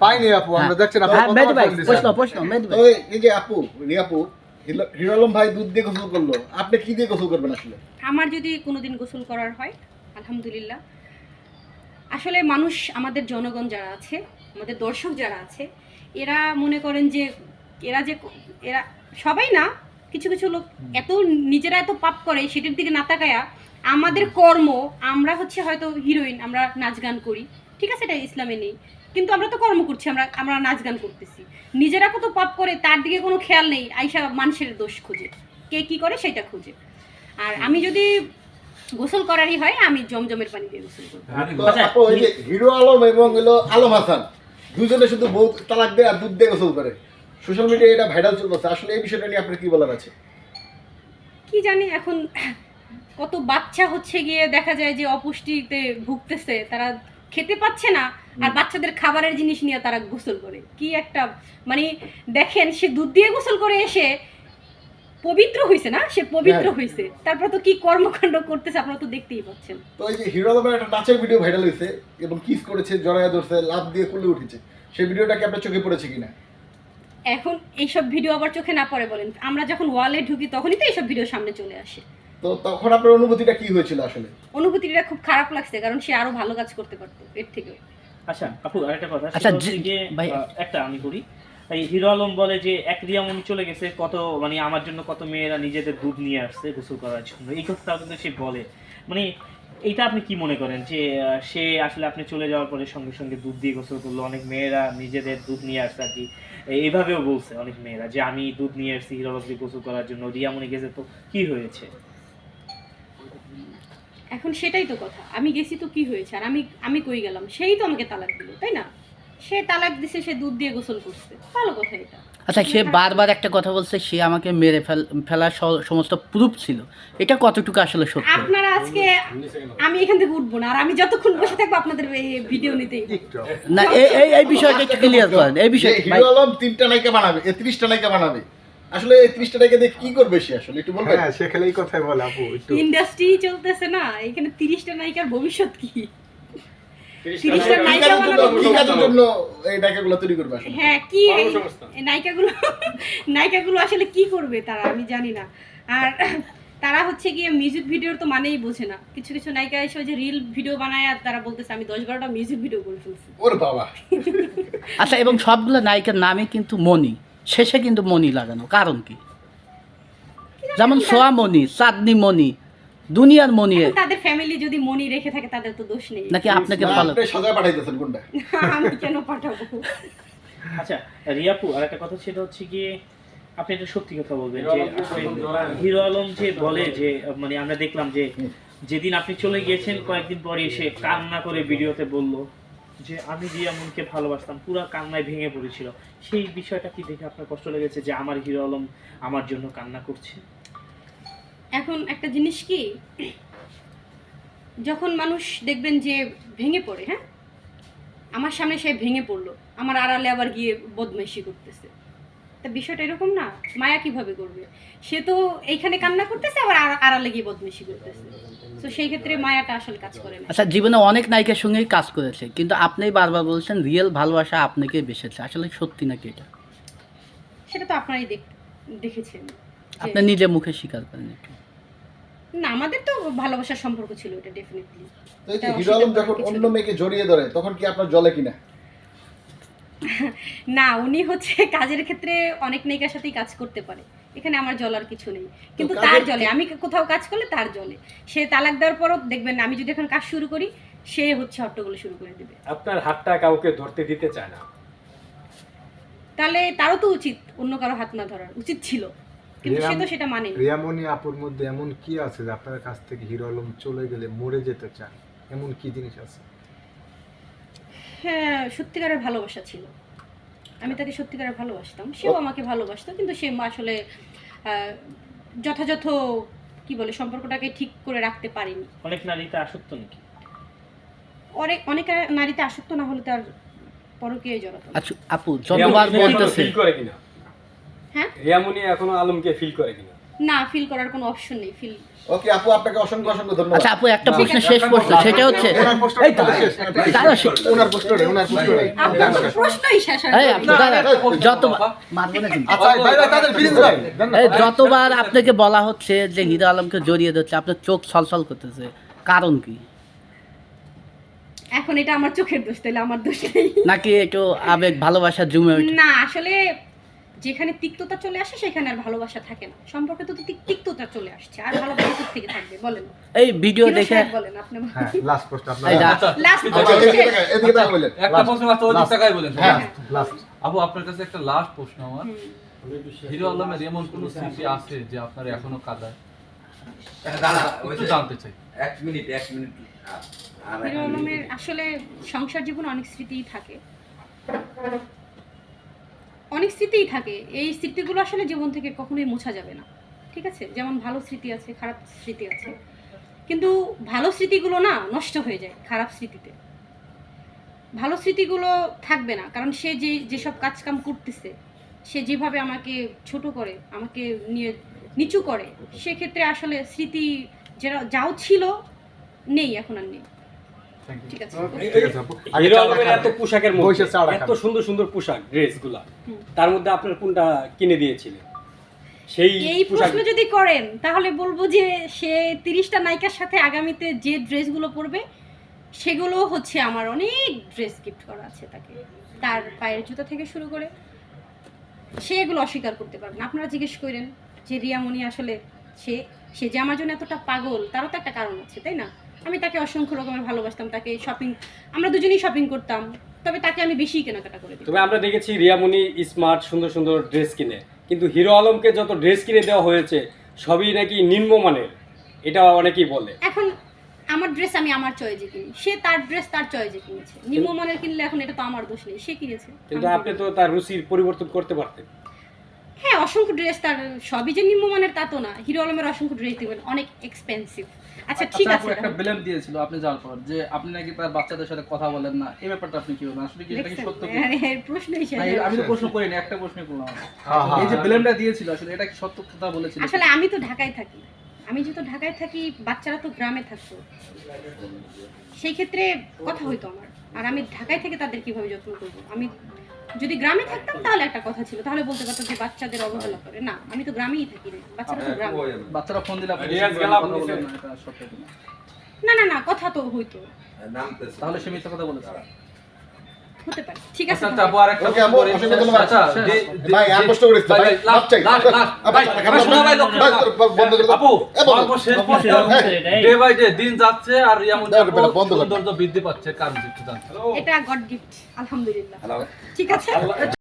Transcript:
পাইনি আপু আমরা দেখছেন আপু এই যে আপু রিয়াপু হিরো- হিরো ভাই দুধ দিয়ে গোসল করল আপনি কি দিয়ে গোসল করবেন আসলে আমার যদি কোনোদিন গোসল করার হয়, আলহামদুলিল্লাহ। আসলে মানুষ, আমাদের জনগণ যারা আছে, আমাদের দর্শক যারা আছে, এরা মনে করেন যে, এরা যে, এরা সবাই না, কিছু কিছু লোক এত নিজেরা এত পাপ করে, সেটার দিকে না তাকায়া আমাদের কর্ম, আমরা হচ্ছে হয়তো হিরোইন আমরা নাচ গান করি। ঠিক আছে এটা ইসলামে নেই। কিন্তু আমরা তো কর্ম করছি আমরা আমরা নাচ গান করতেছি। নিজেরা কত পাপ করে তার দিকে কোনো খেয়াল নেই আইসা মানুষের দোষ খোঁজে। কে কি করে সেটা খোঁজে। আর আমি যদি গোসল করারই হয় আমি জমজমের পানি দিয়ে গোসল করব। তো আপু এই যে হিরো আলম এবং হলো আলম হাসান দুজনে শুধু বউ তালাক দেয় আর দুধ দিয়ে গোসল করে। সোশ্যাল মিডিয়ায় এটা ভাইরাল চলতেছে আসলে এই বিষয়টা নিয়ে আপনার কি বলার আছে? কি জানি এখন কত বাচ্চা হচ্ছে গিয়ে দেখা যায় যে অপুষ্টিতে ভুগতেছে তারা খেতে পাচ্ছে না আর বাচ্চাদের খাবারের জিনিস নিয়ে তারা গোসল করে। কি একটা মানে দেখেন সে দুধ দিয়ে গোসল করে এসে পবিত্র হয়েছে না? সে পবিত্র হ্যাঁ। হয়েছে তারপর তো কি কর্মকাণ্ড করতেছে আপনারা তো দেখতেই পাচ্ছেন। তো এই যে হিরো আলমের একটা নাচের ভিডিও ভাইরাল হয়েছে এবং কিস করেছে জড়াইয়া ধরছে লাভ দিয়ে কুলে উঠেছে। সেই ভিডিওটা কি আপনার চোখে পড়েছে কিনা? এখন এইসব ভিডিও আবার চোখে না পড়ে বলেন। আমরা যখন ওয়ালে ঢুকি তখনই তো এইসব ভিডিও সামনে চলে আসে। তো তখন আপনার অনুভূতিটা কি হয়েছিল আসলে? অনুভূতিটা খুব খারাপ লাগছে কারণ সে আরও ভালো কাজ করতে পারতো এর থেকে আচ্ছা আপু আরেকটা কথা আচ্ছা, যে ভাই। একটা আমি করি। এই হিরো আলম বলে যে এক চলে গেছে কত মানে আমার জন্য কত মেয়েরা নিজেদের দুধ নিয়ে আসছে গোসল করার জন্য। এই কথাটাও কিন্তু সে বলে। মানে এইটা আপনি কি মনে করেন যে সে আসলে আপনি চলে যাওয়ার পরে সঙ্গে সঙ্গে দুধ দিয়ে গোসল করল অনেক মেয়েরা নিজেদের দুধ নিয়ে আসছে আর কি? এই- এইভাবেও বলছে অনেক মেয়েরা যে আমি দুধ নিয়ে আসছি হিরো আলমকে গোসল করার জন্য রিয়ামনি গেছে। তো কি হয়েছে? এখন সেটাই তো কথা। আমি গেছি তো কি হয়েছে? আর আমি আমি কই গেলাম? সেই তো আমাকে তালাক দিল তাই না? সে তালাক দিছে সে দুধ দিয়ে গোসল করছে। ভালো কথা এটা। আচ্ছা সে বারবার একটা কথা বলছে সে আমাকে মেরে ফেল ফেলার সমস্ত প্রুফ ছিল। এটা কতটুকু আসলে সত্য? আপনারা আজকে আমি এখান থেকে উঠবো না আর আমি যতক্ষণ বসে থাকব আপনাদের এই ভিডিও নিতেই একটু। না এই এই এই বিষয়টা একটু ক্লিয়ার করেন এই বিষয় হিরো আলম তিনটা নায়িকা বানাবে এ ত্রিশটা নায়িকা বানাবে। আসলে এই নায়িকা দিয়ে কি করবে সে আসলে? একটু বলবেন? হ্যাঁ সে কথাই বলে আপু একটু। ইন্ডাস্ট্রি চলতেছে না এখানে তিরিশটা নায়িকার ভবিষ্যৎ কি? তিরিশটা কি নায়িকা কাজের জন্য- বানাবো কি কাজের জন্য এই নায়িকাগুলো তৈরি করবে আসলে? হ্যাঁ কি এই- এই নায়িকাগুলো নায়িকাগুলো আসলে কি করবে তারা আমি জানি না। আর তারা হচ্ছে গিয়ে মিউজিক ভিডিওর তো মানেই বোঝে না। কিছু কিছু নায়িকা এসে যে রিল ভিডিও বানায় আর তারা বলতেছে আমি দশ বারোটা মিউজিক ভিডিও করে ফেলছি। ওর বাবা। আচ্ছা এবং সবগুলো নায়িকার নামে কিন্তু মণি। শেষে কিন্তু মণি লাগানো। কারণ কি? যেমন সোয়া মণি চাঁদনি মণি দুনিয়ার মণি। তাদের ফ্যামিলি যদি মনি রেখে থাকে তাদের তো দোষ নেই। নাকি আপনাকে আপনি সাজা পাঠাইতেছেন কোনটা? আমি কেন পাঠাবো? আচ্ছা রিয়াপু আর একটা কথা সেটা হচ্ছে গিয়ে আপনি একটা সত্যি কথা বলবেন যে হিরো আলম যে বলে যে মানে আমরা দেখলাম যে যেদিন আপনি চলে গিয়েছেন কয়েকদিন পরে এসে কান্না করে ভিডিওতে বলল। যে আমি রিয়ামনকে ভালোবাসতাম, পুরো কান্নায় ভেঙে পড়েছিল। সেই বিষয়টা কি দেখে আপনার কষ্ট লেগেছে যে আমার হিরো আলম আমার জন্য কান্না করছে? এখন একটা জিনিস কি, যখন মানুষ দেখবেন যে ভেঙে পড়ে হ্যাঁ? আমার সামনে সে ভেঙে পড়ল। আমার আড়ালে আবার গিয়ে বদমাইশি করতেছে। তা বিষয়টা এরকম না মায়া কীভাবে করবে? সে তো এইখানে কান্না করতেছে আবার আড়ালে গিয়ে বদমাইশি করতেছে। তো সেই ক্ষেত্রে মায়াটা আসলে কাজ করে না। আচ্ছা জীবনে অনেক নায়িকার সঙ্গেই কাজ করেছে কিন্তু আপনি বারবার বলছেন রিয়েল ভালোবাসা আপনাকে বেসেছে আসলে সত্যি নাকি এটা? সেটা তো আপনারাই দেখ- দেখেছেন। যে- আপনি নিজে মুখে স্বীকার করেন একটু। না আমাদের তো ভালোবাসার সম্পর্ক ছিল এটা ডেফিনেটলি হিরো আলম যখন অন্য মেয়েকে জড়িয়ে ধরে তখন কি আপনার জলে কিনা? না উনি হচ্ছে কাজের ক্ষেত্রে অনেক নায়িকার সাথেই কাজ করতে পারে। এখানে আমার জলার কিছু নেই। কিন্তু তার জলে আমি কোথাও কাজ করলে তার জলে। সে তালাক দেওয়ার পরও দেখবেন আমি যদি এখন কাজ শুরু করি সে হচ্ছে হট্টগোল শুরু করে দেবে। আপনার হাতটা কাউকে ধরতে দিতে চায় না? তাহলে তারও তো উচিত অন্য কারও হাত না ধরার। উচিত ছিল। কিন্তু সে তো সেটা মানেনি। রিয়ামণি আপুর মধ্যে এমন কি আছে যে আপনার কাছ থেকে হিরো আলম চলে গেলে মরে যেতে চান? এমন কি জিনিস আছে? হ্যাঁ সত্যিকারের ভালোবাসা ছিল। আমি তাকে সত্যিকারের ভালোবাসতাম। সেও আমাকে ভালোবাসতো কিন্তু সে আসলে আহ, যথাযথ কি বলে সম্পর্কটাকে ঠিক করে রাখতে পারেনি। অনেক নারীতে আসক্ত নাকি? অনেক অনেক নারীতে আসক্ত না হলে তার পরকীয় জড়াতো। আচ্ছা আপু যতবার বলতেছে ফিল করে কিনা? হ্যাঁ? রিয়ামনি এখনও আলমকে ফিল করে কিনা? না ফিল করার কোনো অপশন নেই ফিল ওকে আপু আপনাকে অসংখ্য অসংখ্য ধন্যবাদ। আচ্ছা আপু একটা প্রশ্ন শেষ প্রশ্ন সেটা হচ্ছে ওনার এই দাঁড়া, শেষ। দাঁড়া, সে- ওনার ওনার প্রশ্নটা আপনার প্রশ্নই শেষ হয় এই আপু যত মারবো না কিন্তু। আচ্ছা ভাই ভাই তাদের ফিলিংস ভাই এই যতবার আপনাকে বলা হচ্ছে যে হিরো আলমকে জড়িয়ে ধরছে আপনার চোখ ছলছল করতেছে কারণ কি? এখন এটা আমার চোখের দোষ তাহলে আমার দোষ নেই। নাকি একটু আবেগ ভালোবাসা জমে ওঠে? না আসলে যেখানে তিক্ততা চলে আসে সেখানে আর ভালোবাসা থাকে না। সম্পর্কে তো তিক্ততা চলে আসছে আর ভালোবাসা কোথা থেকে থাকবে বলেন। এই ভিডিও দেখে বলেন আপনি হ্যাঁ লাস্ট প্রশ্ন আপনার। লাস্ট আচ্ছা এদিকে বলেন। একটা প্রশ্ন মাত্র ওই Last. টাকায় বলেন হ্যাঁ লাস্ট আপু আপনার কাছে একটা লাস্ট প্রশ্ন আমার। হিরো আলমের এমন কোন স্মৃতি আছে যে আপনার এখনও কাদায়? জানতে চাই। এক মিনিট এক মিনিট। হিরো আলমের আসলে সংসার জীবনে অনেক স্মৃতিই থাকে। স্মৃতিই থাকে। এই স্মৃতিগুলো আসলে জীবন থেকে কখনোই মোছা যাবে না। ঠিক আছে? যেমন ভালো স্মৃতি আছে, খারাপ স্মৃতি আছে। কিন্তু ভালো স্মৃতিগুলো না নষ্ট হয়ে যায় খারাপ স্মৃতিতে। ভালো স্মৃতিগুলো থাকবে না। কারণ সে যে, যেসব কাজকাম করতেছে, সে যেভাবে আমাকে ছোট করে, আমাকে নিয়ে নিচু করে, সেক্ষেত্রে আসলে স্মৃতি যেটা, যাও ছিল, নেই, এখন আর নেই। ঠিক আছে। ঠিক আছে আপু আগে হিরো চা আলমের খান। এত পোশাকের মধ্যে। এত সুন্দর সুন্দর পোশাক ড্রেসগুলা। তার মধ্যে আপনার কোনটা কিনে দিয়েছিলেন? সেই এই প্রশ্ন যদি করেন তাহলে বলব যে সে তিরিশটা নায়িকার সাথে আগামীতে যে ড্রেসগুলো পরবে সেগুলো হচ্ছে আমার অনেক ড্রেস গিফট করা আছে তাকে। তার পায়ের জুতা থেকে শুরু করে সে এগুলো অস্বীকার করতে পারবে না। আপনারা জিজ্ঞেস করেন যে রিয়ামণি আসলে সে সে যে আমার জন্য এতটা পাগল তারও তো একটা কারণ আছে তাই না? আমি তাকে অসংখ্য রকমের ভালোবাসতাম তাকে শপিং আমরা দুজনেই শপিং করতাম তবে তাকে আমি বেশি কেনাকাটা করে দিতাম। তবে আমরা দেখেছি রিয়ামণি স্মার্ট সুন্দর সুন্দর ড্রেস কিনে। কিন্তু হিরো আলমকে যত ড্রেস কিনে দেওয়া হয়েছে সবই নাকি নিম্নমানের এটা অনেকেই বলে। এখন আমার ড্রেস আমি আমার চয়েজে কিনি। সে তার ড্রেস তার চয়েজে কিনেছে। নিম্নমানের কিনলে এখন এটা তো আমার দোষ নেই সে কিনেছে। কিন্তু আপনি তো তার রুচির পরিবর্তন করতে পারতেন। হ্যাঁ অসংখ্য ড্রেস তার সবই যে নিম্নমানের তা তো না। হিরো আলমের অসংখ্য ড্রেস দিবেন অনেক এক্সপেন্সিভ আচ্ছা ঠিক আচ্ছা, আছে একটা ব্লেম দিয়েছিল আপনি যাওয়ার পর যে আপনি নাকি তার বাচ্চাদের সাথে কথা বলেন না। এই ব্যাপারটা আপনি কি বলেন আসলে কি এটা কি সত্য কি? প্রশ্নই হয়ে এই- আমি তো প্রশ্ন করিনি একটা প্রশ্ন করলাম। হ্যাঁ, হ্যাঁ, এই যে হ্যাঁ। ব্লেমটা দিয়েছিল আসলে এটা কি সত্য কথা বলেছিল? আসলে আমি তো ঢাকায় থাকি। আমি যেহেতু ঢাকায় থাকি বাচ্চারা তো গ্রামে থাকতো। সেই ক্ষেত্রে কথা হইতো আমার। আর আমি ঢাকায় থেকে তাদের কীভাবে যত্ন করব? আমি যদি গ্রামে থাকতাম তাহলে একটা কথা ছিল। তাহলে বলতে পারতাম যে বাচ্চাদের অবহেলা করে। না আমি তো গ্রামেই থাকি রে। বাচ্চারা তো গ্রামে। বাচ্চারা ফোন দিলে আপনি রিয়াজ গেলাম, কথা বলেন না। না না না কথা তো হইতো। নামতেছে। তাহলে সে মিথ্যা কথা বলেছে। হতে পারে। ঠিক আছে আপু আরেকটা ওকে, আপু, অসংখ্য ধন্যবাদ। আচ্ছা ভাই আর কষ্ট প্রশ্ন করিস ভাই, ভাই, চাই। বন্ধ করে আপু। সর্বশেষ প্রশ্ন ডে বাই ডে দিন যাচ্ছে আর এমন বন্ধ করে বৃদ্ধি পাচ্ছে কারণ। এটা গড গিফট আলহামদুলিল্লাহ। ঠিক আছে?